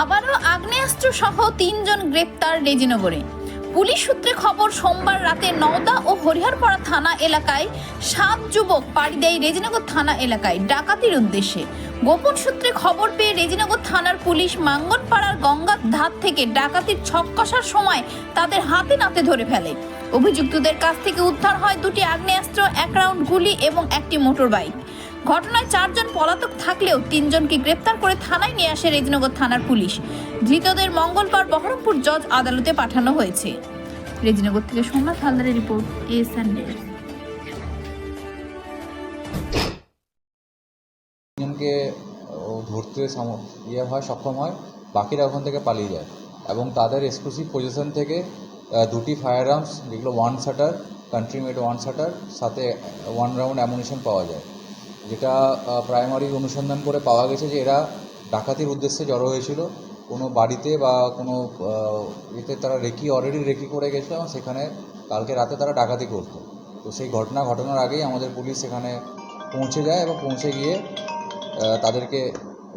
আবারও আগ্নেয়াস্ত্র সহ তিনজন গ্রেপ্তার রেজিনগরে। পুলিশ সূত্রে খবর, সোমবার রাতে নওদা ও হরিহরপাড়া থানা এলাকায় সাত যুবক পাড়ি দেয় রেজিনগর থানা এলাকায় ডাকাতির উদ্দেশ্যে। গোপন সূত্রে খবর পেয়ে রেজিনগর থানার পুলিশ মাঙ্গনপাড়ার গঙ্গার ধার থেকে ডাকাতির ছক কষার সময় তাদের হাতে নাতে ধরে ফেলে। অভিযুক্তদের কাছ থেকে উদ্ধার হয় দুটি আগ্নেয়াস্ত্র, এক রাউন্ড গুলি এবং একটি মোটর বাইক ঘটনায় চারজন পলাতক থাকলেও তিনজনকে গ্রেপ্তার করে থানায় নিয়ে আসে রেজিনগর থানার পুলিশ। ধৃতদের মঙ্গলবার বহরমপুর জজ আদালতে পাঠানো হয়েছে। রেজিনগর থেকে সোমনাথ হালদারের রিপোর্ট এএসআর নিউজ। তিনজনকে ধরতে ইয়ে হয়, সক্ষম হয়, বাকিরা ওখান থেকে পালিয়ে যায়। এবং তাদের এক্সক্লুসিভ পজিশন থেকে দুটি ফায়ার আর্মস যেগুলো one shutter country made one shutter সাথে ওয়ান রাউন্ড অ্যামুনিশন পাওয়া যায়। যেটা প্রাইমারি অনুসন্ধান করে পাওয়া গেছে যে এরা ডাকাতির উদ্দেশ্যে জড়ো হয়েছিল। কোনো বাড়িতে বা কোনো ইয়েতে তারা রেকি অলরেডি রেকি করে গেছিল এবং সেখানে কালকে রাতে তারা ডাকাতি করতো। তো সেই ঘটনা ঘটনার আগেই আমাদের পুলিশ সেখানে পৌঁছে যায় এবং পৌঁছে গিয়ে তাদেরকে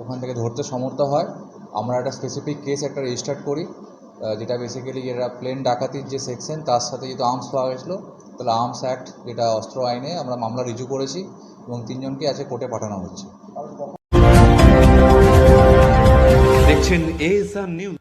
ওখান থেকে ধরতে সমর্থ হয়। আমরা একটা স্পেসিফিক কেস একটা রেজিস্টার করি যেটা বেসিক্যালি যেটা প্লেন ডাকাতির যে সেকশন তার সাথে যেহেতু আর্মস পাওয়া গেছিল, তাহলে আর্মস অ্যাক্ট যেটা অস্ত্র আইনে আমরা মামলা রিজু করেছি। এবং তিনজনকে আছে কোর্টে পাঠানো হচ্ছে। দেখছেন এ নিউজ